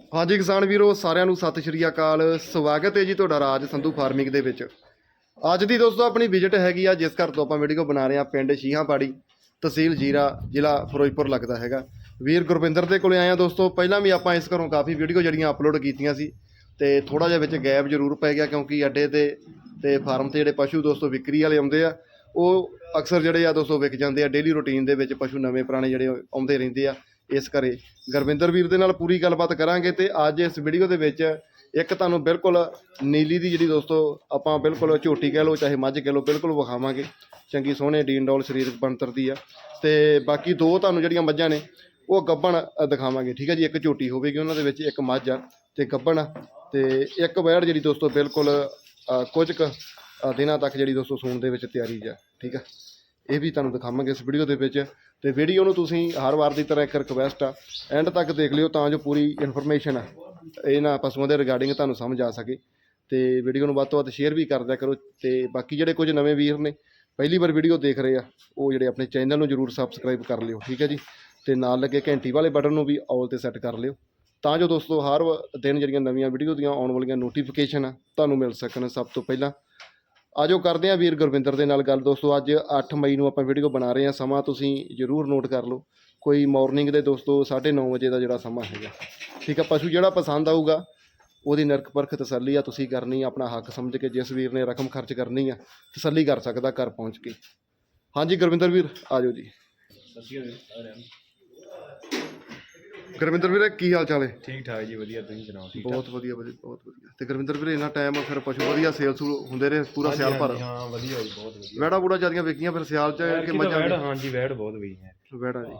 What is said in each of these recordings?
ਹਾਂਜੀ ਕਿਸਾਨ ਵੀਰੋ, ਸਾਰਿਆਂ ਨੂੰ ਸਤਿ ਸ਼੍ਰੀ ਅਕਾਲ। ਸਵਾਗਤ ਹੈ ਜੀ ਤੁਹਾਡਾ ਰਾਜ ਸੰਧੂ ਫਾਰਮਿੰਗ ਦੇ ਵਿੱਚ। ਅੱਜ ਦੀ ਦੋਸਤੋ ਆਪਣੀ ਵਿਜ਼ਿਟ ਹੈਗੀ ਆ, ਜਿਸ ਘਰ ਤੋਂ ਆਪਾਂ ਵੀਡੀਓ ਬਣਾ ਰਹੇ ਆ, ਪਿੰਡ ਸ਼ੀਹਾਂਪਾੜੀ, ਤਹਿਸੀਲ ਜੀਰਾ, ਜ਼ਿਲ੍ਹਾ ਫਿਰੋਜ਼ਪੁਰ ਲੱਗਦਾ ਹੈਗਾ। ਵੀਰ ਗੁਰਵਿੰਦਰ ਦੇ ਕੋਲੇ ਆਏ ਆ ਦੋਸਤੋ, ਪਹਿਲਾਂ ਵੀ ਆਪਾਂ ਇਸ ਘਰੋਂ ਕਾਫੀ ਵੀਡੀਓ ਜਿਹੜੀਆਂ ਅਪਲੋਡ ਕੀਤੀਆਂ ਸੀ, ਤੇ ਥੋੜਾ ਜਿਹਾ ਵਿੱਚ ਗੈਪ ਜ਼ਰੂਰ ਪੈ ਗਿਆ, ਕਿਉਂਕਿ ਅੱਡੇ ਤੇ ਤੇ ਫਾਰਮ ਤੇ ਜਿਹੜੇ ਪਸ਼ੂ ਦੋਸਤੋ ਵਿਕਰੀ ਵਾਲੇ ਆਉਂਦੇ ਆ, ਉਹ ਅਕਸਰ ਜਿਹੜੇ ਆ ਦੋਸਤੋ ਵਿਕ ਜਾਂਦੇ ਆ ਡੇਲੀ ਰੁਟੀਨ ਦੇ ਵਿੱਚ ਪਸ਼ੂ ਨਵੇਂ ਪੁਰਾਣੇ ਜਿਹੜੇ ਆਉਂਦੇ ਰਹਿੰਦੇ ਆ। ਇਸ ਘਰੇ। ਗੁਰਵਿੰਦਰ ਵੀਰ ਦੇ ਨਾਲ ਪੂਰੀ ਗੱਲਬਾਤ ਕਰਾਂਗੇ ਤੇ ਅੱਜ ਇਸ ਵੀਡੀਓ ਦੇ ਵਿੱਚ ਇੱਕ ਤੁਹਾਨੂੰ ਬਿਲਕੁਲ ਨੀਲੀ ਦੀ ਜਿਹੜੀ ਦੋਸਤੋ, ਆਪਾਂ ਬਿਲਕੁਲ ਝੋਟੀ ਕਹਿ ਲਓ, ਚਾਹੇ ਮੱਝ ਕਹਿ ਲਓ, ਬਿਲਕੁਲ ਵਿਖਾਵਾਂਗੇ। ਚੰਗੀ ਸੋਹਣੇ ਡੀਨ ਡੋਲ ਸਰੀਰਕ ਬਣਤਰ ਦੀ ਆ। ਤੇ ਬਾਕੀ ਦੋ ਤੁਹਾਨੂੰ ਜਿਹੜੀਆਂ ਮੱਝਾਂ ਨੇ, ਉਹ ਗੱਬਣ ਦਿਖਾਵਾਂਗੇ। ਠੀਕ ਹੈ ਜੀ, ਇੱਕ ਝੋਟੀ ਹੋਵੇਗੀ ਉਹਨਾਂ ਦੇ ਵਿੱਚ, ਇੱਕ ਮੱਝ ਆ ਤੇ ਗੱਬਣ ਆ। ਤੇ ਇੱਕ ਵੈੜ ਜਿਹੜੀ ਦੋਸਤੋ, ਬਿਲਕੁਲ ਕੁਝ ਕੁ ਦਿਨਾਂ ਤੱਕ ਜਿਹੜੀ ਦੋਸਤੋ ਸੂਣ ਦੇ ਵਿੱਚ ਤਿਆਰੀ ਜਾ ਠੀਕ ਆ। ਇਹ ਵੀ ਤੁਹਾਨੂੰ ਦਿਖਾਵਾਂਗੇ ਇਸ ਵੀਡੀਓ ਦੇ ਵਿੱਚ। ਤੇ ਵੀਡੀਓ ਨੂੰ ਤੁਸੀਂ ਹਰ ਵਾਰ ਦੀ ਤਰ੍ਹਾਂ ਇੱਕ ਰਿਕਵੈਸਟ ਆ। ਐਂਡ ਤੱਕ ਦੇਖ ਲਿਓ ਤਾਂ ਜੋ ਪੂਰੀ ਇਨਫੋਰਮੇਸ਼ਨ ਆ। ਇਹਨਾਂ ਪਸ਼ੂਆਂ ਦੇ ਰਿਗਾਰਡਿੰਗ ਤੁਹਾਨੂੰ ਸਮਝ ਆ ਸਕੇ। ਤੇ ਵੀਡੀਓ ਨੂੰ ਵੱਧ ਤੋਂ ਵੱਧ ਸ਼ੇਅਰ ਵੀ ਕਰ ਦਿਆ ਕਰੋ। ਤੇ ਬਾਕੀ ਜਿਹੜੇ ਕੁਝ ਨਵੇਂ ਵੀਰ ਨੇ, ਪਹਿਲੀ ਵਾਰ ਵੀਡੀਓ ਦੇਖ ਰਹੇ ਆ, ਉਹ ਜਿਹੜੇ ਆਪਣੇ ਚੈਨਲ ਨੂੰ ਜਰੂਰ ਸਬਸਕ੍ਰਾਈਬ ਕਰ ਲਿਓ, ਠੀਕ ਹੈ ਜੀ? ਤੇ ਨਾਲ ਲੱਗੇ ਘੰਟੀ ਵਾਲੇ ਬਟਨ ਨੂੰ ਵੀ ਆਲ ਤੇ ਸੈੱਟ ਕਰ ਲਿਓ। ਤਾਂ ਜੋ ਦੋਸਤੋ, ਹਰ ਦਿਨ ਜਿਹੜੀਆਂ ਨਵੀਆਂ ਵੀਡੀਓ ਦੀਆਂ ਆਉਣ ਵਾਲੀਆਂ ਨੋਟੀਫਿਕੇਸ਼ਨ ਆ, ਤੁਹਾਨੂੰ ਮਿਲ ਸਕਣ ਸਭ ਤੋਂ ਪਹਿਲਾਂ। ਆਜੋ ਕਰਦੇ ਹਾਂ ਵੀਰ ਗੁਰਵਿੰਦਰ ਦੇ ਨਾਲ ਗੱਲ। ਦੋਸਤੋ, ਅੱਜ 8 ਮਈ ਨੂੰ ਆਪਾਂ ਵੀਡੀਓ ਬਣਾ ਰਹੇ ਹਾਂ। ਸਮਾਂ ਤੁਸੀਂ ਜਰੂਰ ਨੋਟ ਕਰ ਲਓ। ਕੋਈ ਮਾਰਨਿੰਗ ਦੇ ਦੋਸਤੋ 9:30 ਵਜੇ ਦਾ ਜਿਹੜਾ ਸਮਾਂ ਹੈਗਾ। ਠੀਕ ਆ, ਪਸ਼ੂ ਜਿਹੜਾ ਪਸੰਦ ਆਊਗਾ, ਉਹਦੀ ਨਰਕ ਪਰਖ ਤਸੱਲੀ ਆ, ਤੁਸੀਂ ਕਰਨੀ ਆਪਣਾ ਹੱਕ ਸਮਝ ਕੇ ਜਿਸ ਵੀਰ ਨੇ ਰਕਮ ਖਰਚ ਕਰਨੀ ਆ, ਤਸੱਲੀ ਕਰ ਸਕਦਾ ਘਰ ਪਹੁੰਚ ਕੇ। ਹਾਂਜੀ ਗੁਰਵਿੰਦਰ ਵੀਰ ਆਜੋ ਜੀ। ਗੁਰਵਿੰਦਰ ਵੀਰੇ ਕੀ ਹਾਲ ਚਾਲ ਹੈ? ਠੀਕ ਠਾਕ ਜੀ ਵਧੀਆ। ਤੁਸੀਂ ਸੁਣਾਓ ਠੀਕ ਬਹੁਤ ਵਧੀਆ ਵਧੀਆ ਬਹੁਤ ਵਧੀਆ। ਤੇ ਗੁਰਵਿੰਦਰ ਵੀਰੇ ਇੰਨਾ ਟਾਈਮ ਫਿਰ ਪਸ਼ੂ ਵਧੀਆ ਸੇਲ ਸੂ ਹੁੰਦੇ ਰਹੇ ਪੂਰਾ ਸਿਆਲ ਭਰ। ਹਾਂ ਵਧੀਆ ਜੀ ਬਹੁਤ ਵਧੀਆ। ਵੈੜਾ ਬੂੜਾ ਜਿਆਦੀਆਂ ਵਿਕੀਆਂ ਫਿਰ ਸਿਆਲ ਚ ਕਿ ਮੱਝਾਂ ਵੈੜ ਹਾਂਜੀ ਵੈੜ ਬਹੁਤ ਹੈ। ਵੈੜਾ ਜੀ।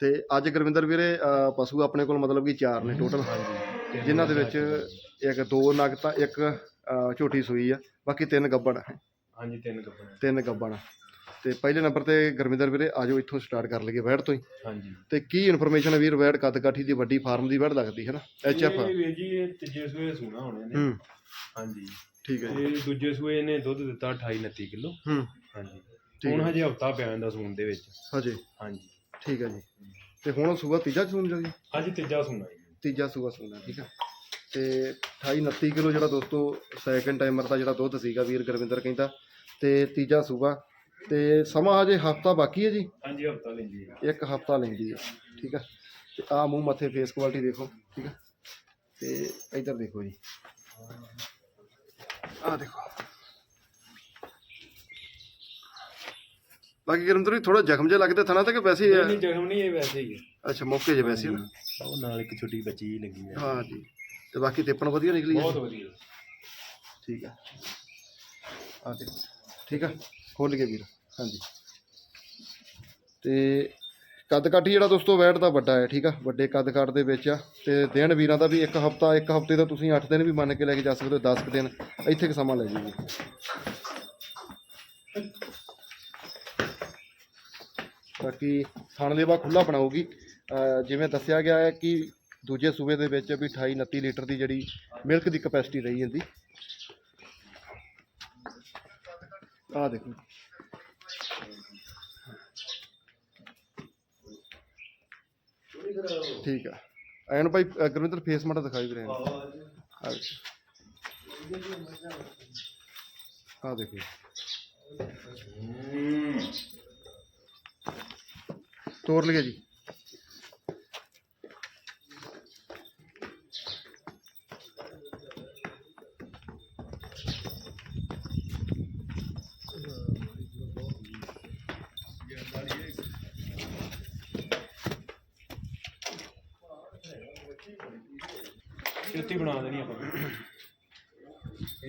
ਤੇ ਅੱਜ ਗੁਰਵਿੰਦਰ ਵੀਰੇ ਪਸ਼ੂ ਆਪਣੇ ਕੋਲ ਮਤਲਬ ਕਿ ਚਾਰ ਨੇ ਟੋਟਲ ਜਿਨ੍ਹਾਂ ਦੇ ਵਿੱਚ ਇੱਕ ਦੋ ਨਗ ਤਾਂ ਇੱਕ ਝੋਟੀ ਸੂਈ ਆ ਬਾਕੀ ਤਿੰਨ ਗੱਬਣ ਆ। ਹਾਂਜੀ ਤਿੰਨ ਕੱਪੜੇ ਤਿੰਨ ਗੱਬਣ ਆ। ਤੇ ਪਹਿਲੇ ਨੰਬਰ ਤੇ ਗੁਰਵਿੰਦਰ ਵੀਰੇ ਆਜੋ ਇੱਥੋਂ ਸਟਾਰਟ ਕਰ ਲਈਏ ਵੈੜ ਤੋਂ ਹੀ। ਹਾਂਜੀ। ਤੇ ਕੀ ਇਨਫੋਰਮੇਸ਼ਨ ਹੈ ਵੀਰ ਵੈੜ ਕੱਦ ਕਾਠੀ ਦੀ ਵੱਡੀ ਫਾਰਮ ਦੀ ਵੈੜ ਲੱਗਦੀ ਹੈ ਨਾ ਐਚ ਐਫ ਇਹ ਵੀਰ ਜੀ ਇਹ ਤੀਜੇ ਸੂਏ ਸੂਣਾ ਹੋਣੇ ਨੇ। ਹੂੰ। ਹਾਂਜੀ। ਠੀਕ ਹੈ ਜੀ। ਤੇ ਦੂਜੇ ਸੂਏ ਨੇ ਦੁੱਧ ਦਿੱਤਾ 28 29 ਕਿਲੋ। ਹੂੰ। ਹਾਂਜੀ। ਹੁਣ। ਹਜੇ ਹਫਤਾ ਪਿਆ ਜਾਂਦਾ ਸੂਣ ਦੇ ਵਿੱਚ। ਹਜੇ। ਹਾਂਜੀ। ਠੀਕ ਹੈ ਜੀ। ਤੇ ਹੁਣ ਸੂਆ ਤੀਜਾ ਸੂਣ ਜੀ ਅੱਜ ਤੀਜਾ ਸੂਣਾ ਜੀ। ਤੀਜਾ ਸੂਆ ਸੂਣਾ ਠੀਕ ਹੈ ਤੇ 28 29 ਕਿਲੋ ਜਿਹੜਾ ਦੋਸਤੋ ਸੈਕੰਡ ਟਾਈਮਰ ਦਾ ਜਿਹੜਾ ਦੁੱਧ ਸੀਗਾ ਵੀਰ ਗੁਰਵਿੰਦਰ ਕਹਿੰਦਾ ਤੇ ਤੀਜਾ ਸੂਆ ਤੇ ਸਮਾਂ ਹਜੇ ਹਫਤਾ ਬਾਕੀ ਹੈ ਜੀ। ਹਾਂਜੀ ਹਫਤਾ ਲੈਂਦੀ ਹੈ। ਇੱਕ ਹਫਤਾ ਲੈਂਦੀ ਹੈ ਠੀਕ ਹੈ ਤੇ ਆ ਮੂੰਹ ਮੱਥੇ ਫੇਸ ਕੁਆਲਿਟੀ ਦੇਖੋ ਠੀਕ ਹੈ ਤੇ ਇੱਧਰ ਦੇਖੋ ਜੀ। ਆ ਦੇਖੋ। ਬਾਕੀ ਗੁਰਵਿੰਦਰ ਜੀ ਥੋੜਾ ਜ਼ਖਮ ਜਿਹਾ ਲੱਗਦਾ ਥਣਾ ਤੇ ਕਿ ਵੈਸੇ ਹੀ ਨਹੀਂ ਹੈ। ਨਹੀਂ ਜ਼ਖਮ ਨਹੀਂ ਇਹ ਵੈਸੇ ਹੀ ਹੈ। ਅੱਛਾ ਮੌਕੇ 'ਚ ਵੈਸੇ ਹੀ ਨਾ। ਉਹ ਨਾਲ ਇੱਕ ਛੋਟੀ ਬੱਚੀ ਲੱਗੀ ਹੈ ਹਾਂ ਜੀ। ਤੇ ਬਾਕੀ ਤਿੱਪਣ ਵਧੀਆ ਨਿਕਲੀ ਬਹੁਤ ਵਧੀਆ। ਠੀਕ ਹੈ ਆ ਦੇਖੋ ਠੀਕ ਹੈ ਖੋਲ ਕੇ ਵੀਰ, ਹਾਂਜੀ। ਤੇ ਕੱਦ ਕਾਠੀ ਜਿਹੜਾ ਦੋਸਤੋ ਵੈਟ ਦਾ ਵੱਡਾ ਹੈ, ਠੀਕ ਆ? ਵੱਡੇ ਕੱਦ ਕਾਠ ਦੇ ਵਿੱਚ ਆ। ਤੇ ਦਿਨ ਵੀਰਾਂ ਦਾ ਵੀ ਇੱਕ ਹਫਤਾ, ਇੱਕ ਹਫ਼ਤੇ ਦਾ ਤੁਸੀਂ 8 ਦਿਨ ਵੀ ਮੰਨ ਕੇ ਲੈ ਕੇ ਜਾ ਸਕਦੇ ਹੋ 10 ਕੁ ਦਿਨ। ਇੱਥੇ ਕਿ ਸਮਾਂ ਲੈ ਜੂਗੀ ਬਾਕੀ ਥਣ ਲੇਵਾ ਖੁੱਲਾ ਬਣਾਉਗੀ ਜਿਵੇਂ ਦੱਸਿਆ ਗਿਆ ਹੈ ਕਿ ਦੂਜੇ ਸੂਬੇ ਦੇ ਵਿੱਚ ਵੀ 28 29 ਲੀਟਰ ਦੀ ਜਿਹੜੀ ਮਿਲਕ ਦੀ ਕਪੈਸਿਟੀ ਰਹੀ ਜਾਂਦੀ। ਆ ਦੇਖੋ ਠੀਕ ਆ। ਐਨ ਭਾਈ, ਅਹ ਗੁਰਵਿੰਦਰ ਫੇਸ ਮਾੜਾ ਦਿਖਾਈ ਵੀ ਆ ਆ ਦੇਖੋ ਤੋੜ ਲਿਆ ਜੀ। ਛੇਤੀ ਬਣਾ ਦੇਣੀ ਆਪਾਂ।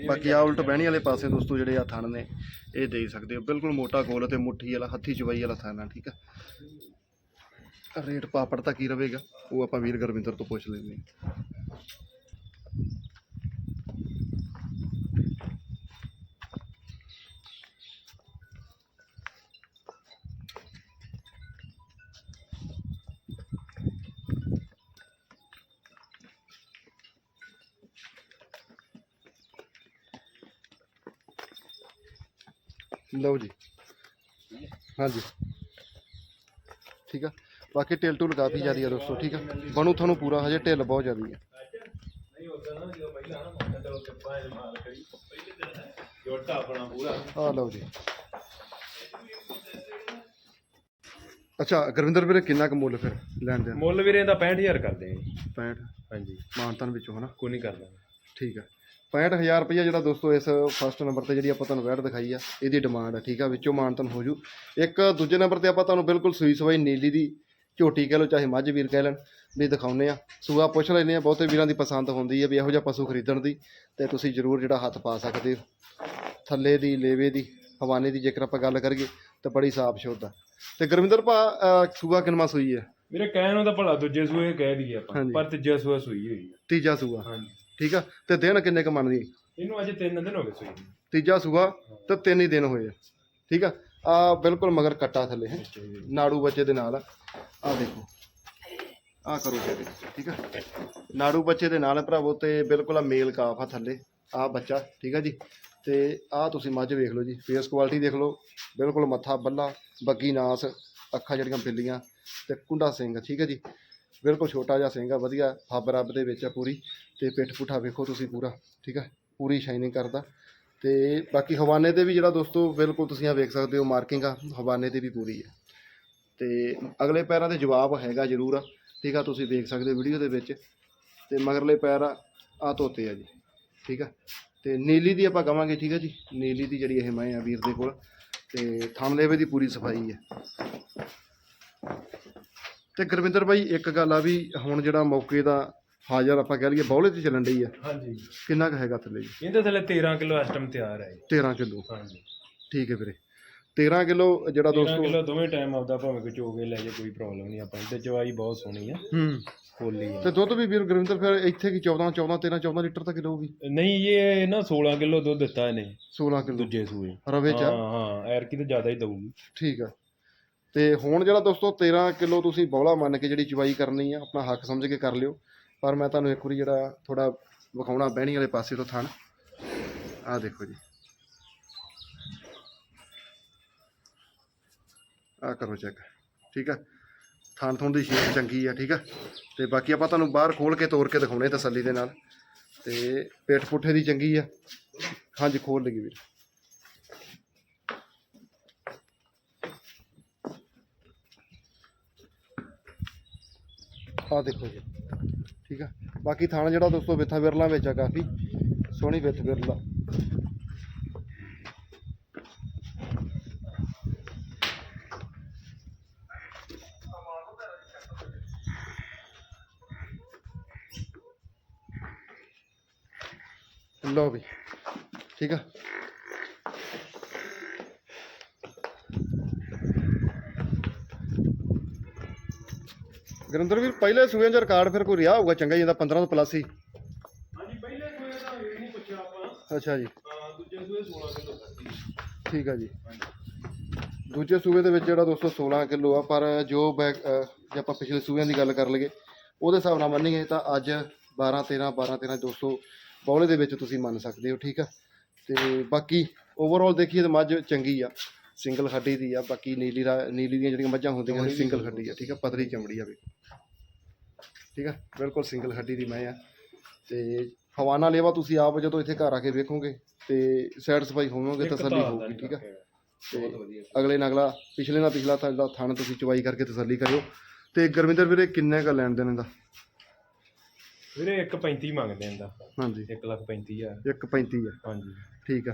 ਬਾਕੀ ਆ ਉਲਟ ਬਹਿਣੀ ਵਾਲੇ ਪਾਸੇ ਦੋਸਤੋ ਜਿਹੜੇ ਆ ਥਣ ਨੇ, ਇਹ ਦੇ ਸਕਦੇ ਹੋ। ਬਿਲਕੁਲ ਮੋਟਾ ਗੋਲ ਤੇ ਮੁੱਠੀ ਵਾਲਾ, ਹੱਥੀ ਚਵਾਈ ਵਾਲਾ ਥਣ ਆ, ਠੀਕ ਆ। ਰੇਟ ਪਾਪੜ ਤਾਂ ਕੀ ਰਵੇਗਾ? ਉਹ ਆਪਾਂ ਵੀਰ ਗੁਰਵਿੰਦਰ ਤੋਂ ਪੁੱਛ ਲੈਂਦੇ ਹਾਂ। ਲਓ ਜੀ। ਹਾਂਜੀ। ਠੀਕ ਆ। ਬਾਕੀ ਢਿੱਲ ਢੁੱਲ ਕਾਫੀ ਜ਼ਿਆਦੀ ਆ ਦੋਸਤੋ ਠੀਕ ਆ। ਬਣੂ ਤੁਹਾਨੂੰ ਪੂਰਾ ਹਜੇ ਢਿੱਲ ਬਹੁਤ ਜ਼ਿਆਦੀ ਆ। ਆ ਲਓ ਜੀ। ਅੱਛਾ ਗੁਰਵਿੰਦਰ ਵੀਰੇ ਕਿੰਨਾ ਕੁ ਮੁੱਲ ਫਿਰ ਲੈਣ ਦੇ ਮੁੱਲ ਵੀਰੇ ਦਾ 65000 ਕਰਦੇ ਆ ਜੀ। 65 ਹਾਂਜੀ। ਮਾਨਤਨ ਵਿੱਚੋਂ ਹਨਾ? ਕੋਈ ਨਹੀਂ ਕਰਦਾ। ਠੀਕ ਹੈ 65000 ਰੁਪਇਆ ਜਿਹੜਾ ਦੋਸਤੋ ਇਸ ਫਸਟ ਨੰਬਰ ਤੇ ਜਿਹੜੀ ਆਪਾਂ ਤੁਹਾਨੂੰ ਵੈਟ ਦਿਖਾਈ ਆ ਇਹਦੀ ਡਿਮਾਂਡ ਹੈ ਠੀਕ ਆ? ਵਿੱਚੋਂ ਮਾਨਤਨ ਹੋ ਜੂ। ਇੱਕ ਦੂਜੇ ਨੰਬਰ ਤੇ ਆਪਾਂ ਤੁਹਾਨੂੰ ਬਿਲਕੁਲ ਸੂਈ ਸਵਾਈ ਨੀਲੀ ਦੀ ਝੋਟੀ ਕਹਿ ਲਓ ਚਾਹੇ ਮੱਝ ਵੀਰ ਕਹਿ ਲੈਣ ਵੀ ਦਿਖਾਉਨੇ ਆ। ਸੂਆ ਪੁੱਛ ਲੈਨੇ ਆ ਬਹੁਤੇ ਵੀਰਾਂ ਦੀ ਪਸੰਦ ਹੁੰਦੀ ਹੈ ਵੀ ਇਹੋ ਜਿਹਾ ਪਸ਼ੂ ਖਰੀਦਣ ਦੀ ਤੇ ਤੁਸੀਂ ਜ਼ਰੂਰ ਜਿਹੜਾ ਹੱਥ ਪਾ ਸਕਦੇ ਹੋ। ਥੱਲੇ ਦੀ ਲੇਵੇ ਦੀ ਹਵਾਨੇ ਦੀ ਜੇਕਰ ਆਪਾਂ ਗੱਲ ਕਰੀਏ ਤਾਂ ਬੜੀ ਸਾਫ਼ ਸ਼ੁੱਧ ਆ। ਤੇ ਗੁਰਵਿੰਦਰ ਭਾ ਸੂਆ ਕਿੰਨਾ ਸੂਈ ਹੈ ਵੀਰੇ ਕਹਿਣ ਨੂੰ ਤਾਂ ਭਲਾ ਦੂਜੇ ਸੂਏ ਕਹਿ ਦਈਏ ਆਪਾਂ। ਪਰ ਤੀਜਾ ਸੂਆ ਸੂਈ ਹੋਈ ਆ। ਤੀਜਾ ਸੂਆ। ਹਾਂਜੀ। ਠੀਕ ਆ? ਤੇ ਦਿਨ ਕਿੰਨੇ ਕ ਮੰਨਦੀ? ਇਹਨੂੰ ਅੱਜ 3 ਦਿਨ ਹੋ ਗਏ ਸੂਈ ਨੂੰ। ਤੀਜਾ ਸੂਆ ਤੇ ਤਿੰਨ ਹੀ ਦਿਨ ਹੋਏ ਆ। ਠੀਕ ਆ? ਆ ਬਿਲਕੁਲ ਮਗਰ ਕੱਟਾ ਥੱਲੇ ਹੈ? ਨਾੜੂ ਬੱਚੇ ਦੇ ਨਾਲ ਆ। ਦੇਖੋ। ਆ ਕਰੋ ਚੈੱਕ ਠੀਕ ਆ? ਨਾੜੂ ਬੱਚੇ ਦੇ ਨਾਲ ਭਰਾਵੋ ਤੇ ਬਿਲਕੁਲ ਆ ਮੇਲ ਕਾਫ ਆ ਥੱਲੇ। ਆ ਬੱਚਾ ਠੀਕ ਆ ਜੀ? ਤੇ ਆ ਤੁਸੀਂ ਮੱਝ ਵੇਖ ਲਓ ਜੀ। ਫੇਸ ਕੁਆਲਿਟੀ ਦੇਖ ਲਓ। ਬਿਲਕੁਲ ਮੱਥਾ ਬੱਲਾ ਬੱਗੀ ਨਾਸ ਅੱਖਾਂ ਜਿਹੜੀਆਂ ਬਿੱਲੀਆਂ ਤੇ ਕੁੰਡਾ ਸਿੰਘ ਠੀਕ ਹੈ ਜੀ? ਬਿਲਕੁਲ ਛੋਟਾ ਜਿਹਾ ਸਿੰਘ ਆ, ਵਧੀਆ ਹੱਬ ਰੱਬ ਦੇ ਵਿੱਚ ਆ ਪੂਰੀ, ਤੇ ਪਿੱਠ ਪੁੱਠਾ ਵੇਖੋ ਤੁਸੀਂ ਪੂਰਾ, ਠੀਕ ਆ? ਪੂਰੀ ਸ਼ਾਈਨਿੰਗ ਕਰਦਾ। ਤੇ ਬਾਕੀ ਹਵਾਨੇ ਤੇ ਵੀ ਜਿਹੜਾ ਦੋਸਤੋ, ਬਿਲਕੁਲ ਤੁਸੀਂ ਆ ਵੇਖ ਸਕਦੇ ਹੋ ਮਾਰਕਿੰਗ ਆ, ਹਵਾਨੇ ਤੇ ਵੀ ਪੂਰੀ ਆ। ਤੇ ਅਗਲੇ ਪੈਰਾਂ ਤੇ ਜਵਾਬ ਹੈਗਾ ਜ਼ਰੂਰ ਆ, ਠੀਕ ਆ? ਤੁਸੀਂ ਦੇਖ ਸਕਦੇ ਹੋ ਵੀਡੀਓ ਦੇ ਵਿੱਚ। ਤੇ ਮਗਰਲੇ ਪੈਰ ਆ ਆ ਧੋਤੇ ਆ ਜੀ, ਠੀਕ ਆ? ਤੇ ਨੀਲੀ ਦੀ ਆਪਾਂ ਕਵਾਂਗੇ ਠੀਕ ਆ ਜੀ? ਨੀਲੀ ਦੀ ਜਿਹੜੀ ਇਹ ਮੈਂ ਆ ਵੀਰ ਦੇ ਕੋਲ, ਤੇ ਥੰਮਲੇਵੇ ਦੀ ਪੂਰੀ ਸਫ਼ਾਈ ਹੈ ਤੇ ਗੁਰਵਿੰਦਰ ਭਾਈ ਇੱਕ ਗੱਲ ਆ ਵੀ ਹੁਣ ਜਿਹੜਾ ਮੌਕੇ ਦਾ ਹਾਜ਼ਰ ਆਪਾਂ ਕਹਿ ਲਈਏ ਬੌਲੇ ਤੇ ਚੱਲਣ ਡਈ ਆ। ਹਾਂਜੀ। ਕਿੰਨਾ ਕੁ ਹੈਗਾ ਥੱਲੇ ਜੀ? ਇਹਦੇ ਥੱਲੇ 13 ਕਿਲੋ ਇਸ ਟਾਈਮ ਤਿਆਰ ਹੈ ਜੀ। 13 ਕਿਲੋ। ਹਾਂਜੀ। ਠੀਕ ਹੈ ਵੀਰੇ। 13 ਕਿਲੋ ਜਿਹੜਾ 13 ਦੋਸਤੋ ਕਿਲੋ ਦੋਵੇਂ ਟਾਈਮ ਆਪਦਾ ਭਾਵੇਂ ਕੋਈ ਚੋਗੇ ਲੈ ਜੇ ਕੋਈ ਪ੍ਰੋਬਲਮ ਨਹੀਂ ਆਪਾਂ। ਤੇ ਚਵਾਈ ਬਹੁਤ ਸੋਹਣੀ ਆ। ਹੂੰ। ਫੋਲੀ ਤੇ ਦੁੱਧ ਵੀ ਵੀਰ ਗੁਰਵਿੰਦਰ ਫਿਰ ਇੱਥੇ ਕੀ 14 14 13 14 ਲੀਟਰ ਤੱਕ ਹੋਊਗੀ ਨਹੀਂ ਇਹ ਨਾ 16 ਕਿਲੋ ਦੁੱਧ ਦਿੱਤਾ ਇਹਨੇ। 16 ਕਿਲੋ। ਦੂਜੇ ਸੂਏ। ਰਵੇ ਚ ਹਾਂ ਆ? ਹਾਂ ਐਰਕੀ ਤੇ ਜ਼ਿਆਦਾ ਹੀ ਦਊਗੀ। ਠੀਕ ਆ। ਤੇ ਹੁਣ ਜਿਹੜਾ ਦੋਸਤੋ 13 ਕਿਲੋ ਤੁਸੀਂ ਬੌਲਾ ਮੰਨ ਕੇ ਜਿਹੜੀ ਚਵਾਈ ਕਰਨੀ ਆ, ਆਪਣਾ ਹੱਕ ਸਮਝ ਕੇ ਕਰ ਲਿਓ। ਪਰ ਮੈਂ ਤੁਹਾਨੂੰ ਇੱਕ ਵਾਰੀ ਜਿਹੜਾ ਥੋੜਾ ਵਿਖਾਉਣਾ ਬਹਿਣੀ ਵਾਲੇ ਪਾਸੇ ਤੋਂ ਥਣ। ਆਹ ਦੇਖੋ ਜੀ। ਆਹ ਕਰੋ ਚੈੱਕ ਠੀਕ ਆ? ਥਣ ਥਣ ਦੀ ਸ਼ੇਪ ਚੰਗੀ ਆ, ਠੀਕ ਆ? ਤੇ ਬਾਕੀ ਆਪਾਂ ਤੁਹਾਨੂੰ ਬਾਹਰ ਖੋਲ ਕੇ ਤੋੜ ਕੇ ਦਿਖਾਉਣੇ ਤਸੱਲੀ ਦੇ ਨਾਲ। ਤੇ ਪੇਟ ਪੁੱਠੇ ਦੀ ਚੰਗੀ ਆ। ਹਾਂਜੀ ਖੋਲ ਲਗੀ ਵੀਰ। ਆ ਦੇਖੋ ਜੀ। ਠੀਕ ਆ। ਬਾਕੀ ਥਾਣਾ ਜਿਹੜਾ ਦੋਸਤੋ ਵਿਥਾ ਵਿਰਲਾ ਵਿੱਚ ਆ ਕਾਫੀ, ਸੋਹਣੀ ਵਿਥ ਵਿਰਲਾ ਲਓ ਵੀ। ਠੀਕ ਆ। ਗੁਰਿੰਦਰ ਵੀਰ ਪਹਿਲੇ ਸੂਬਿਆਂ ਦਾ ਰਿਕਾਰਡ ਫਿਰ ਕੋਈ ਰਿਹਾ ਹੋਊਗਾ ਚੰਗਾ ਹੀ ਇਹਦਾ 15 ਤੋਂ ਪਲੱਸ ਹੀ। ਹਾਂਜੀ ਪਹਿਲੇ ਸੂਏ ਦਾ ਇਹ ਨਹੀਂ ਪੁੱਛਿਆ ਆਪਾਂ। ਅੱਛਾ ਜੀ। ਹਾਂ ਦੂਜੇ ਸੂਏ 16 ਕਿਲੋ ਕਰਦੀ ਠੀਕ ਆ ਜੀ। ਦੂਜੇ ਸੂਬੇ ਦੇ ਵਿੱਚ ਜਿਹੜਾ ਦੋਸਤੋ 16 ਕਿਲੋ ਆ ਪਰ ਜੋ ਬੈਕ ਜੇ ਆਪਾਂ ਪਿਛਲੇ ਸੂਬਿਆਂ ਦੀ ਗੱਲ ਕਰ ਲਈਏ ਉਹਦੇ ਹਿਸਾਬ ਨਾਲ ਮੰਨੀਏ ਤਾਂ ਅੱਜ 12 13 12 13 200 ਬੌਲੇ ਦੇ ਵਿੱਚ ਤੁਸੀਂ ਮੰਨ ਸਕਦੇ ਹੋ ਠੀਕ ਆ? ਤੇ ਬਾਕੀ ਓਵਰਆਲ ਦੇਖੀਏ ਤਾਂ ਮੱਝ ਚੰਗੀ ਆ। ਸਿੰਗਲ ਹੱਡੀ ਦੀ ਆ ਬਾਕੀ ਨੀਲੀ ਰਾ- ਨੀਲੀ ਦੀਆਂ ਜਿਹੜੀਆਂ ਮੱਝਾਂ ਹੁੰਦੀਆਂ ਨੇ ਸਿੰਗਲ ਹੱਡੀ ਆ ਠੀਕ ਆ ਪਤਲੀ ਚਮੜੀ ਆ ਵੀ। ਠੀਕ ਆ ਬਿਲਕੁਲ ਸਿੰਗਲ ਹੱਡੀ ਦੀ ਮੈਂ ਆ। ਤੇ ਹਵਾਨਾ ਲੇਵਾ ਤੁਸੀਂ ਆਪ ਜਦੋਂ ਇੱਥੇ ਘਰ ਆ ਕੇ ਵੇਖੋਗੇ ਤੇ ਸੈਟੀਸਫਾਈ ਹੋਵੋਗੇ ਤਸੱਲੀ ਹੋਊਗੀ ਠੀਕ ਆ? ਵਧੀਆ। ਅਗਲੇ ਨਾਲ ਅਗਲਾ ਪਿਛਲੇ ਨਾਲ ਪਿਛਲਾ ਤਾਂ ਜਿਹੜਾ ਥਣ ਤੁਸੀਂ ਚਵਾਈ ਕਰਕੇ ਤਸੱਲੀ ਕਰਿਓ। ਤੇ ਗੁਰਵਿੰਦਰ ਵੀਰੇ ਕਿੰਨੇ ਕ ਲੈਣ ਦੇਣ ਦਾ? ਵੀਰੇ 1.35 ਮੰਗਦੇ ਇਹਦਾ। ਹਾਂਜੀ। 1 ਲੱਖ 35000 1.35 ਆ ਹਾਂਜੀ। ਠੀਕ ਆ।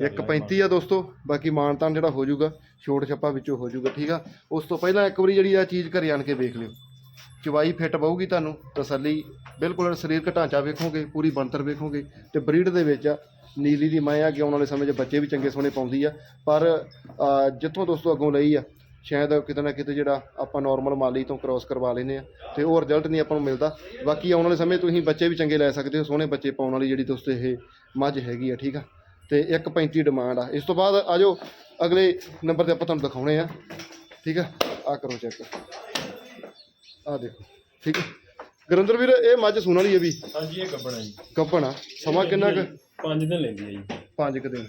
1.35 ਆ ਦੋਸਤੋ ਬਾਕੀ ਮਾਨਤਾਨ ਜਿਹੜਾ ਹੋ ਜਾਊਗਾ ਛੋਟ ਛੱਪਾ ਵਿੱਚੋਂ ਹੋ ਜਾਊਗਾ ਠੀਕ ਆ। ਉਸ ਤੋਂ ਪਹਿਲਾਂ ਇੱਕ ਵਾਰੀ ਜਿਹੜੀ ਆ ਚੀਜ਼ ਘਰੇ ਆਣ ਕੇ ਵੇਖ ਲਿਓ। ਚਵਾਈ ਫਿੱਟ ਪਊਗੀ ਤੁਹਾਨੂੰ ਤਸੱਲੀ ਬਿਲਕੁਲ ਸਰੀਰਕ ਢਾਂਚਾ ਵੇਖੋਗੇ ਪੂਰੀ ਬਣਤਰ ਵੇਖੋਗੇ ਤੇ ਬਰੀਡ ਦੇ ਵਿੱਚ ਆ, ਨੀਲੀ ਦੀ ਮੈਂ ਆ ਕਿ ਆਉਣ ਵਾਲੇ ਸਮੇਂ 'ਚ ਬੱਚੇ ਵੀ ਚੰਗੇ ਸੋਹਣੇ ਪਾਉਂਦੀ ਆ। ਪਰ ਜਿੱਥੋਂ ਦੋਸਤੋ ਅੱਗੋਂ ਲਈ ਆ ਸ਼ਾਇਦ ਕਿਤੇ ਨਾ ਕਿਤੇ ਜਿਹੜਾ ਆਪਾਂ ਨਾਰਮਲ ਮਾਲੀ ਤੋਂ ਕ੍ਰਾਸ ਕਰਵਾ ਲੈਨੇ ਆ ਤੇ ਉਹ ਰਿਜ਼ਲਟ ਨਹੀਂ ਆਪਾਂ ਨੂੰ ਮਿਲਦਾ। ਬਾਕੀ ਆਉਣ ਵਾਲੇ ਸਮੇਂ ਤੁਸੀਂ ਬੱਚੇ ਵੀ ਚੰਗੇ ਲੈ ਸਕਦੇ ਹੋ ਸੋਹਣੇ ਬੱਚੇ ਪਾਉਣ ਵਾਲੀ ਜਿਹੜੀ ਦੋਸਤੋ ਇਹ ਮੱਝ ਹੈਗੀ ਆ ਠੀਕ ਆ। ਤੇ 1.35 ਡਿਮਾਂਡ ਆ। ਇਸ ਤੋਂ ਬਾਅਦ ਆਜੋ ਅਗਲੇ ਨੰਬਰ ਤੇ ਆਪਾਂ ਤੁਹਾਨੂੰ ਦਿਖਾਉਣੇ ਆ। ਠੀਕ ਆ? ਆ ਕਰੋ ਚੈੱਕ ਆ ਦੇਖੋ। ਠੀਕ ਆ? ਗੁਰਿੰਦਰ ਵੀਰ ਇਹ ਮੱਝ ਸੂਣ ਵਾਲੀ ਹੈ ਵੀ? ਹਾਂਜੀ ਇਹ ਗੱਬਣਾ ਜੀ। ਗੱਭਣ ਆ। ਸਮਾਂ ਕਿੰਨਾ ਕੁ? 5 ਦਿਨ ਲੈਂਦੀ ਹੈ ਜੀ। ਪੰਜ ਕੁ ਦਿਨ।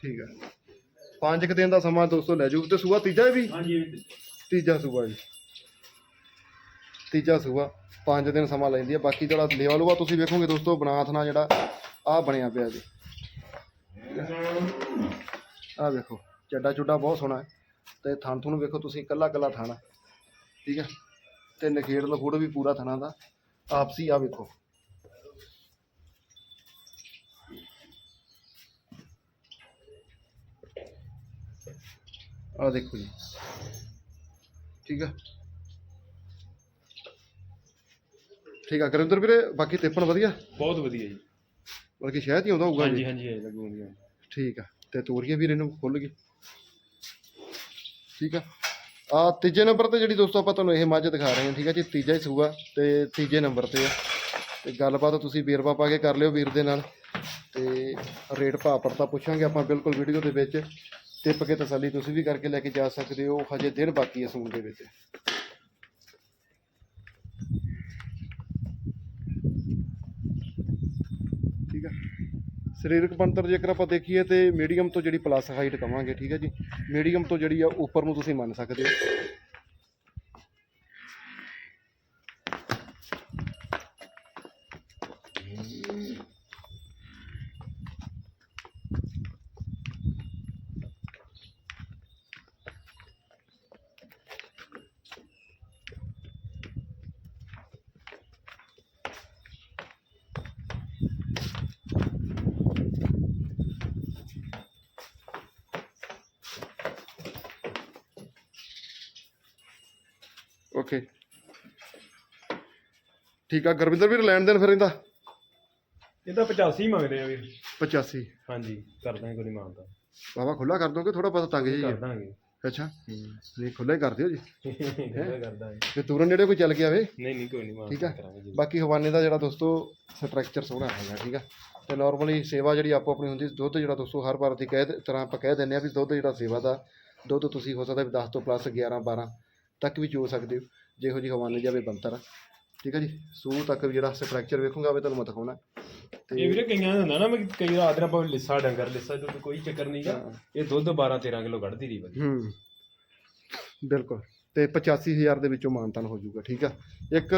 ਠੀਕ ਆ। ਪੰਜ ਕੁ ਦਿਨ ਦਾ ਸਮਾਂ ਦੋਸਤੋ ਲੈ ਜੂ ਤੇ ਸੂਆ ਤੀਜਾ ਹੈ ਵੀ? ਹਾਂਜੀ ਤੀਜਾ ਸੂਆ ਜੀ। ਤੀਜਾ ਸੂਆ। 5 ਦਿਨ ਸਮਾਂ ਲੈਂਦੀ ਆ। ਬਾਕੀ ਜਿਹੜਾ ਲੇਵਾ ਲੂਆ ਤੁਸੀਂ ਵੇਖੋਗੇ ਦੋਸਤੋ ਬਨਾਥ ਨਾਲ ਜਿਹੜਾ ਆ ਬਣਿਆ ਪਿਆ ਜੀ। ਆ ਵੇਖੋ ਚੱਡਾ ਚੁੱਡਾ ਬਹੁਤ ਸੋਹਣਾ ਹੈ। ਤੇ ਥਣ ਥੁਣ ਵੇਖੋ ਤੁਸੀਂ ਕੱਲਾ ਕੱਲਾ ਥਣ ਠੀਕ ਹੈ? ਤੇ ਨਖੇੜ ਲਖੂੜ ਵੀ ਪੂਰਾ ਥਣਾ ਦਾ। ਆਪਸੀ ਆ ਵੇਖੋ। ਆ ਦੇਖੋ ਜੀ। ਠੀਕ ਆ ਠੀਕ ਆ। ਗੁਰਿੰਦਰ ਵੀਰੇ ਬਾਕੀ ਤਿੱਪਣ ਵਧੀਆ? ਬਹੁਤ ਵਧੀਆ ਜੀ। ਬਲਕਿ ਸ਼ਾਇਦ ਹੀ ਆਉਂਦਾ ਹੋਊਗਾ ਹਾਂਜੀ ਜੀ ਹਾਂਜੀ ਇਹ ਲੱਗੂਗੀਆਂ ਠੀਕ ਆ, ਤੇ ਤੋਰੀਏ ਵੀਰ ਇਹਨੂੰ ਖੁੱਲ ਗਈ ਠੀਕ ਆ। ਆ ਤੀਜੇ ਨੰਬਰ ਤੇ ਜਿਹੜੀ ਦੋਸਤੋ ਆਪਾਂ ਤੁਹਾਨੂੰ ਇਹ ਮੱਝ ਦਿਖਾ ਰਹੇ ਹਾਂ, ਠੀਕ ਆ ਜੀ, ਤੀਜਾ ਹੀ ਸੂਆ ਤੇ ਤੀਜੇ ਨੰਬਰ ਤੇ ਆ। ਤੇ ਗੱਲਬਾਤ ਤੁਸੀਂ ਵੀਰਵਾ ਪਾ ਕੇ ਕਰ ਲਿਓ ਵੀਰ ਦੇ ਨਾਲ। ਤੇ ਰੇਟ ਭਾਅ ਪੜਤਾ ਪੁੱਛਾਂਗੇ ਆਪਾਂ ਬਿਲਕੁਲ ਵੀਡੀਓ ਦੇ ਵਿੱਚ। ਟਿੱਪ ਕੇ ਤਸੱਲੀ ਤੁਸੀਂ ਵੀ ਕਰਕੇ ਲੈ ਕੇ ਜਾ ਸਕਦੇ ਹੋ, ਹਜੇ ਦਿਨ ਬਾਕੀ ਹੈ ਸੂਣ ਦੇ ਵਿੱਚ ਠੀਕ ਆ ਸਰੀਰਕ ਬਣਤਰ ਜੇਕਰ ਆਪਾਂ ਦੇਖੀਏ ਤੇ ਮੀਡੀਅਮ ਤੋਂ ਜਿਹੜੀ ਪਲੱਸ ਹਾਈਟ ਕਵਾਂਗੇ, ਠੀਕ ਹੈ ਜੀ? ਮੀਡੀਅਮ ਤੋਂ ਜਿਹੜੀ ਆ, ਉੱਪਰ ਨੂੰ ਤੁਸੀਂ ਮੰਨ ਸਕਦੇ ਹੋ। ਓਕੇ। ਠੀਕ ਆ ਗੁਰਵਿੰਦਰ ਵੀਰ ਲੈਣ ਦੇਣ ਫਿਰ ਇਹਦਾ? ਇਹ ਤਾਂ 85 ਮੰਗਦੇ ਆ ਵੀਰ। 85 ਹਾਂਜੀ ਕਰ ਦਾਂਗੇ ਕੋਈ ਨਹੀਂ ਮੰਗਦਾ ਬਾਬਾ ਖੁੱਲਾ ਕਰ ਦੋਗੇ ਥੋੜਾ ਬਹੁਤਾ ਤੰਗ ਜੀ ਕਰ ਦਾਂਗੇ। ਅੱਛਾ। ਨਹੀਂ ਖੁੱਲਾ ਹੀ ਕਰ ਦਿਓ ਜੀ। ਕਰ ਦਾਂਗੇ। ਤੇ ਤੁਰਨ ਨੇੜੇ ਕੋਈ ਚੱਲ ਕੇ ਆਵੇ ਨਹੀਂ ਨਹੀਂ ਕੋਈ ਨਹੀਂ ਠੀਕ ਆ। ਬਾਕੀ ਹਵਾਨੇ ਦਾ ਜਿਹੜਾ ਦੋਸਤੋ ਸਟਰਕਚਰ ਸੋਹਣਾ ਹੈਗਾ ਠੀਕ ਆ। ਤੇ ਨਾਰਮਲੀ ਸੇਵਾ ਜਿਹੜੀ ਆਪੋ ਆਪਣੀ ਹੁੰਦੀ ਦੁੱਧ ਜਿਹੜਾ ਦੋਸਤੋ ਹਰ ਵਾਰ ਦੀ ਕਹਿ ਤਰ੍ਹਾਂ ਆਪਾਂ ਕਹਿ ਦਿੰਦੇ ਆ ਵੀ ਦੁੱਧ ਜਿਹੜਾ ਸੇਵਾ ਦਾ ਦੁੱਧ ਤੁਸੀਂ ਹੋ ਸਕਦਾ ਵੀ 10 ਤੋਂ ਪਲੱਸ 11 12 ਤੱਕ ਵੀ ਚੋ ਸਕਦੇ ਹੋ। ਜਿਹੋ ਜੀ ਹਵਾਨੇ ਜਾਵੇ ਬੰਤਰ ਆ ਠੀਕ ਆ ਜੀ? ਸੂਹ ਤੱਕ ਵੀ ਜਿਹੜਾ ਸਟਰਕਚਰ ਵੇਖੂਗਾ ਉਹ ਤੁਹਾਨੂੰ ਮੈਂ ਦਿਖਾਉਣਾ। ਇਹ ਵੀਰੇ ਕਈਆਂ ਦਾ ਹੁੰਦਾ ਨਾ ਮੈਂ ਕਈ ਰਾਤ ਨੂੰ ਆਪਾਂ ਲਿੱਸਾ ਡੰਗਰ ਲਿੱਸਾ ਦੁੱਧ ਕੋਈ ਚੱਕਰ ਨਹੀਂਗਾ ਹਾਂ। ਇਹ ਦੁੱਧ 12 13 ਕਿਲੋ ਕੱਢਦੀ ਰਹੀ ਵਧੀਆ ਹੂੰ। ਬਿਲਕੁਲ। ਤੇ 85000 ਦੇ ਵਿੱਚੋਂ ਮਾਨਤਨ ਹੋ ਜਾਊਗਾ ਠੀਕ ਆ? ਇੱਕ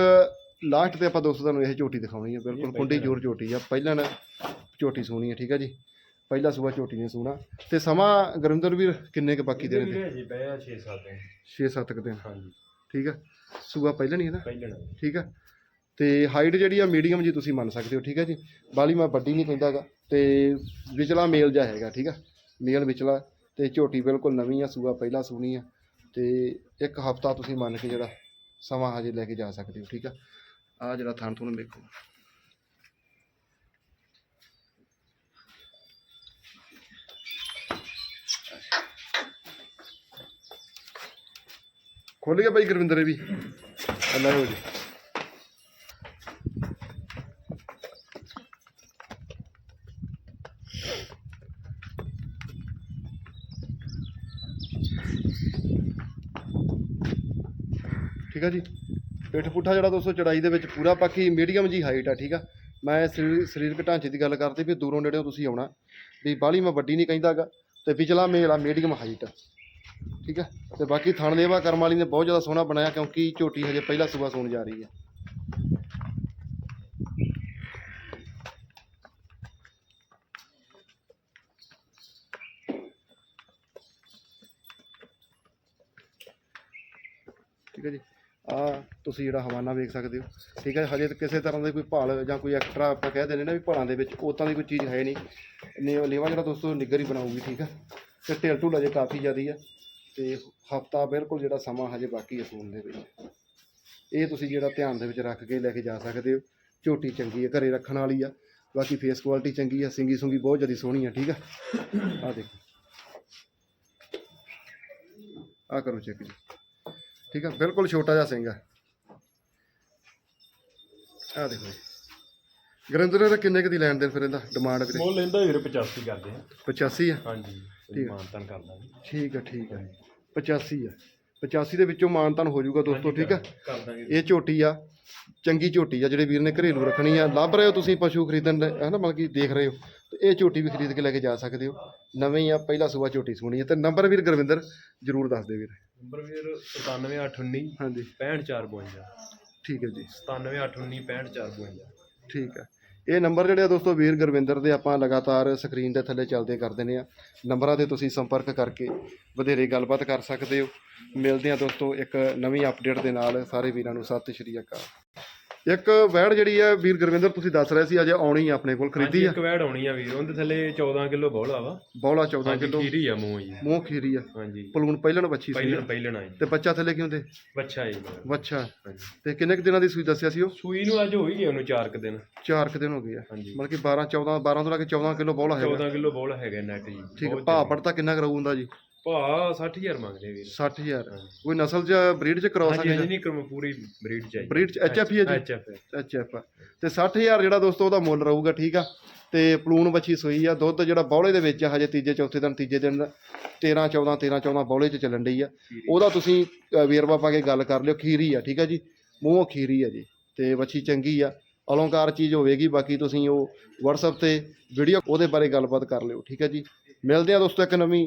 ਲਾਸਟ ਤੇ ਆਪਾਂ ਦੋਸਤੋ ਤੁਹਾਨੂੰ ਇਹ ਝੋਟੀ ਦਿਖਾਉਣੀ ਹੈ ਬਿਲਕੁਲ ਕੁੰਡੀ ਜੋਰ ਝੋਟੀ ਆ। ਪਹਿਲਾਂ ਨਾ ਝੋਟੀ ਸੋਹਣੀ ਹੈ ਠੀਕ ਆ ਜੀ? ਪਹਿਲਾ ਸੂਆ ਝੋਟੀ ਨੇ ਸੋਹਣਾ ਤੇ ਸਮਾਂ ਗੁਰਿੰਦਰ ਵੀਰ ਕਿੰਨੇ ਕ ਬਾਕੀ ਦੇਣੇ ਤੇ ਜੀ ਪਿਆ 6 7 ਦਿਨ। 6-7 ਕ ਦਿਨ। ਹਾਂਜੀ। ਠੀਕ ਆ? ਸੂਆ ਪਹਿਲਾਂ ਨਹੀਂ ਹੈ ਨਾ ਪਹਿਲਣਾ ਠੀਕ ਆ? ਤੇ ਹਾਈਟ ਜਿਹੜੀ ਆ ਮੀਡੀਅਮ ਜੀ ਤੁਸੀਂ ਮੰਨ ਸਕਦੇ ਹੋ ਠੀਕ ਆ ਜੀ? ਬਾਲੀ ਮੈਂ ਵੱਡੀ ਨਹੀਂ ਕਹਿੰਦਾਗਾ ਤੇ ਵਿਚਲਾ ਮੇਲ ਜਾ ਹੈਗਾ ਠੀਕ ਆ? ਮੇਲ ਵਿਚਲਾ। ਤੇ ਝੋਟੀ ਬਿਲਕੁਲ ਨਵੀਂ ਆ ਸੂਆ ਪਹਿਲਾ ਸੂਣੀ ਆ। ਤੇ ਇੱਕ ਹਫਤਾ ਤੁਸੀਂ ਮੰਨ ਕੇ ਜਿਹੜਾ ਸਮਾਂ ਹਜੇ ਲੈ ਕੇ ਜਾ ਸਕਦੇ ਹੋ ਠੀਕ ਆ? ਆ ਜਿਹੜਾ ਥਣ ਤੁਹਾਨੂੰ ਦੇਖੋ ਖੁੱਲ ਗਿਆ ਭਾਈ ਗੁਰਵਿੰਦਰ ਇਹ ਵੀ। ਅੱਲਾ ਹੋ ਜੀ ਠੀਕ ਆ ਜੀ? ਪਿੱਠ ਪੁੱਠਾ ਜਿਹੜਾ ਦੋਸਤੋ ਚੜਾਈ ਦੇ ਵਿੱਚ ਪੂਰਾ ਬਾਕੀ ਮੀਡੀਅਮ ਜੀ ਹਾਈਟ ਆ, ਠੀਕ ਆ? ਮੈਂ ਸਰੀਰ- ਸਰੀਰਕ ਢਾਂਚੇ ਦੀ ਗੱਲ ਕਰਦੀ ਵੀ ਦੂਰੋਂ ਨੇੜਿਓਂ ਤੁਸੀਂ ਆਉਣਾ। ਵੀ ਬਾਹਲੀ ਮੈਂ ਵੱਡੀ ਨਹੀਂ ਕਹਿੰਦਾਗਾ ਤੇ ਵਿਚਲਾ ਮੇਲਾ ਮੀਡੀਅਮ ਹਾਈਟ ਠੀਕ ਹੈ? ਤੇ ਬਾਕੀ ਥਣ ਦੇਵਾ ਕਰਮ ਵਾਲੀ ਨੇ ਬਹੁਤ ਜ਼ਿਆਦਾ ਸੋਹਣਾ ਬਣਾਇਆ ਕਿਉਂਕਿ ਝੋਟੀ ਹਜੇ ਪਹਿਲਾ ਸੂਬਾ ਸੂਣ ਜਾ ਰਹੀ ਹੈ। ਠੀਕ ਹੈ ਜੀ? ਆ ਤੁਸੀਂ ਜਿਹੜਾ ਹਵਾਨਾ ਵੇਖ ਸਕਦੇ ਹੋ। ਠੀਕ ਹੈ, ਹਜੇ ਤਾਂ ਕਿਸੇ ਤਰ੍ਹਾਂ ਦੇ ਕੋਈ ਭਾਲ ਜਾਂ ਕੋਈ ਐਕਸਟਰਾ ਆਪਾਂ ਕਹਿ ਦਿੰਦੇ ਨਾ ਵੀ ਭਾਲਾਂ ਦੇ ਵਿੱਚ ਉਤਾਂ ਦੀ ਕੋਈ ਚੀਜ਼ ਹੈ ਨਹੀਂ। ਲੇਵਾ ਜਿਹੜਾ ਦੋਸਤੋ ਨਿੱਗਰ ਹੀ ਬਣਾਉਗੀ ਠੀਕ ਹੈ? ਤੇ ਢਿੱਲ ਢੁੱਲ ਅਜੇ ਕਾਫੀ ਜ਼ਿਆਦੀ ਹੈ। ਤੇ ਹਫਤਾ ਬਿਲਕੁਲ ਜਿਹੜਾ ਸਮਾਂ ਹਜੇ ਬਾਕੀ ਹੈ ਸੂਣ ਦੇ ਵਿੱਚ। ਇਹ ਤੁਸੀਂ ਜਿਹੜਾ ਧਿਆਨ ਦੇ ਵਿੱਚ ਰੱਖ ਕੇ ਲੈ ਕੇ ਜਾ ਸਕਦੇ ਹੋ। ਝੋਟੀ ਚੰਗੀ ਹੈ ਘਰੇ ਰੱਖਣ ਵਾਲੀ ਆ। ਬਾਕੀ ਫੇਸ ਕੁਆਲਿਟੀ ਚੰਗੀ ਆ ਸਿੰਗੀ ਸੁੰਗੀ ਬਹੁਤ ਜ਼ਿਆਦਾ ਸੋਹਣੀ ਆ ਠੀਕ ਆ? ਆ ਦੇਖੋ। ਆ ਕਰੋ ਚੈੱਕ ਜੀ। ਠੀਕ ਆ? ਬਿਲਕੁਲ ਛੋਟਾ ਜਿਹਾ ਸਿੰਘ ਆ। ਆ ਦੇਖੋ ਜੀ। ਗਰਿੰਦਰ ਦਾ ਕਿੰਨੇ ਕੁ ਦੀ ਲੈਣ ਦੇਣ ਫਿਰ ਇਹਦਾ ਡਿਮਾਂਡ ਵੀਰੇ? ਮੁੱਲ ਲੈਂਦਾ ਵੀਰੇ 85 ਕਰਦੇ ਆ। 85 ਆ? ਹਾਂਜੀ ਕੋਈ ਮਾਨਤਨ ਕਰ ਦਾਂਗੇ ਠੀਕ ਆ ਠੀਕ ਆ 85 ਆ। 85 ਦੇ ਵਿੱਚੋਂ ਮਾਨਤਨ ਹੋ ਜਾਊਗਾ ਦੋਸਤੋ ਠੀਕ ਆ? ਕਰ ਦਾਂਗੇ ਇਹ ਝੋਟੀ ਆ ਚੰਗੀ ਝੋਟੀ ਆ ਜਿਹੜੇ ਵੀਰ ਨੇ ਘਰੇਲੂ ਰੱਖਣੀ ਆ। ਲੱਭ ਰਹੇ ਹੋ ਤੁਸੀਂ ਪਸ਼ੂ ਖਰੀਦਣ ਦੇ ਹੈ ਨਾ ਮਤਲਬ ਕਿ ਦੇਖ ਰਹੇ ਹੋ। ਤੇ ਇਹ ਝੋਟੀ ਵੀ ਖਰੀਦ ਕੇ ਲੈ ਕੇ ਜਾ ਸਕਦੇ ਹੋ। ਨਵੀਂ ਆ ਪਹਿਲਾ ਸੂਆ ਝੋਟੀ ਸੋਹਣੀ ਆ। ਤੇ ਨੰਬਰ ਵੀਰ ਗੁਰਵਿੰਦਰ ਜਰੂਰ ਦੱਸ ਦੇ ਵੀਰ। ਨੰਬਰ ਵੀਰ 97819 ਹਾਂਜੀ। 65452 ਠੀਕ ਹੈ ਜੀ। 9781965452 ਠੀਕ ਹੈ ਇਹ ਨੰਬਰ ਜਿਹੜੇ ਆ ਦੋਸਤੋ ਵੀਰ ਗੁਰਵਿੰਦਰ ਦੇ ਆਪਾਂ ਲਗਾਤਾਰ ਸਕਰੀਨ ਦੇ ਥੱਲੇ ਚੱਲਦੇ ਕਰਦੇ ਨੇ ਆ। ਨੰਬਰਾਂ ਤੇ ਤੁਸੀਂ ਸੰਪਰਕ ਕਰਕੇ ਵਧੇਰੇ ਗੱਲਬਾਤ ਕਰ ਸਕਦੇ ਹੋ। ਮਿਲਦੇ ਆ ਦੋਸਤੋ ਇੱਕ ਨਵੀਂ ਅਪਡੇਟ ਦੇ ਨਾਲ। ਸਾਰੇ ਵੀਰਾਂ ਨੂੰ ਸਤਿ ਸ਼੍ਰੀ ਅਕਾਲ। ਇੱਕ ਵੈੜ ਜਿਹੜੀ ਹੈ ਵੀਰ ਗੁਰਵਿੰਦਰ ਤੁਸੀਂ ਦੱਸ ਰਹੇ ਸੀ ਅਜੇ ਆਉਣੀ ਆ ਆਪਣੇ ਕੋਲ ਖਰੀਦੀ ਆ? ਇੱਕ ਵੈੜ ਆਉਣੀ ਆ ਵੀਰ ਉਹਦੇ ਥੱਲੇ 14 ਕਿਲੋ ਬੋਲਾ ਵਾ। ਬੌਲਾ 14 ਹਾਂਜੀ ਕਿਲੋ। ਖੀਰੀ ਆ ਮੂੰਹ ਜੀ। ਮੂੰਹ ਖੀਰੀ ਆ। ਹਾਂਜੀ। ਪਲੂਣ ਪਹਿਲਣ ਬੱਚੀ ਸੀ। ਪਹਿਲਣ ਪਹਿਲਣ ਆਈ ਤੇ ਬੱਚਾ ਥੱਲੇ ਕੀ ਹੁੰਦੇ ਬੱਚਾ ਹੈ ਜੀ। ਬੱਚਾ ਹਾਂਜੀ। ਤੇ ਕਿੰਨੇ ਕੁ ਦਿਨਾਂ ਦੀ ਸੂਈ ਦੱਸਿਆ ਸੀ ਉਹ? ਸੂਈ ਨੂੰ ਅੱਜ ਹੋਈ ਗਿਆ ਉਹਨੂੰ 4 ਕੁ ਦਿਨ। 4 ਕੁ ਦਿਨ ਹੋ ਗਏ ਆ। ਮਤਲਬ ਕਿ 12 14 12 ਤੋਂ ਲੈ ਕੇ 14 ਕਿਲੋ ਬੌਲਾ ਹੈਗਾ। 14 ਕਿਲੋ ਬੋਲ ਹੈਗਾ ਨੈਟ ਜੀ। ਠੀਕ ਭਾਅ ਪੜਤਾ ਕਿੰਨਾ ਕੁ ਰਹੂੰਦਾ ਜੀ? ਭਾ 60000 ਮੰਗਦੇ ਵੀਰ। 60000 ਹਾਂਜੀ ਕੋਈ ਨਸਲ ਚ ਬਰੀਡ ਚ ਹਾਂਜੀ ਹਾਂਜੀ ਨਹੀਂ ਕਰਮ ਪੂਰੀ ਬਰੀਡ ਚਾਹੀਦੀ ਬਰੀਡ ਚ ਐਚਐਫ ਹੀ ਹੈ। ਜੀ ਐਚਐਫ ਐਚਐਫ ਤੇ 60000 ਜਿਹੜਾ ਦੋਸਤੋ ਉਹਦਾ ਮੁੱਲ ਰਹੂਗਾ ਠੀਕ ਆ? ਤੇ ਪਲੂਣ ਬੱਚੀ ਸੂਈ ਆ। ਦੁੱਧ ਜਿਹੜਾ ਬੌਲੇ ਦੇ ਵਿੱਚ ਆ ਹਜੇ ਤੀਜੇ ਚੌਥੇ ਦਿਨ ਤੀਜੇ ਦਿਨ 13 14 13 14 ਬੌਲੇ ਚ ਚੱਲਣ ਡਈ ਆ। ਉਹਦਾ ਤੁਸੀਂ ਅ, ਵੇਰਵਾ ਪਾ ਕੇ ਗੱਲ ਕਰ ਲਿਓ। ਖੀਰੀ ਆ ਠੀਕ ਆ ਜੀ? ਮੂੰਹੋਂ ਖੀਰੀ ਆ ਜੀ। ਤੇ ਬੱਚੀ ਚੰਗੀ ਆ। ਅਲੰਕਾਰ ਚੀਜ਼ ਹੋਵੇਗੀ ਬਾਕੀ ਤੁਸੀਂ ਉਹ WhatsApp ਤੇ ਵੀਡੀਓ ਉਹਦੇ ਬਾਰੇ ਗੱਲਬਾਤ ਕਰ ਲਿਓ ਠੀਕ ਹੈ ਜੀ? ਮਿਲਦੇ ਆ ਦੋਸਤੋ ਇੱਕ ਨਵੀਂ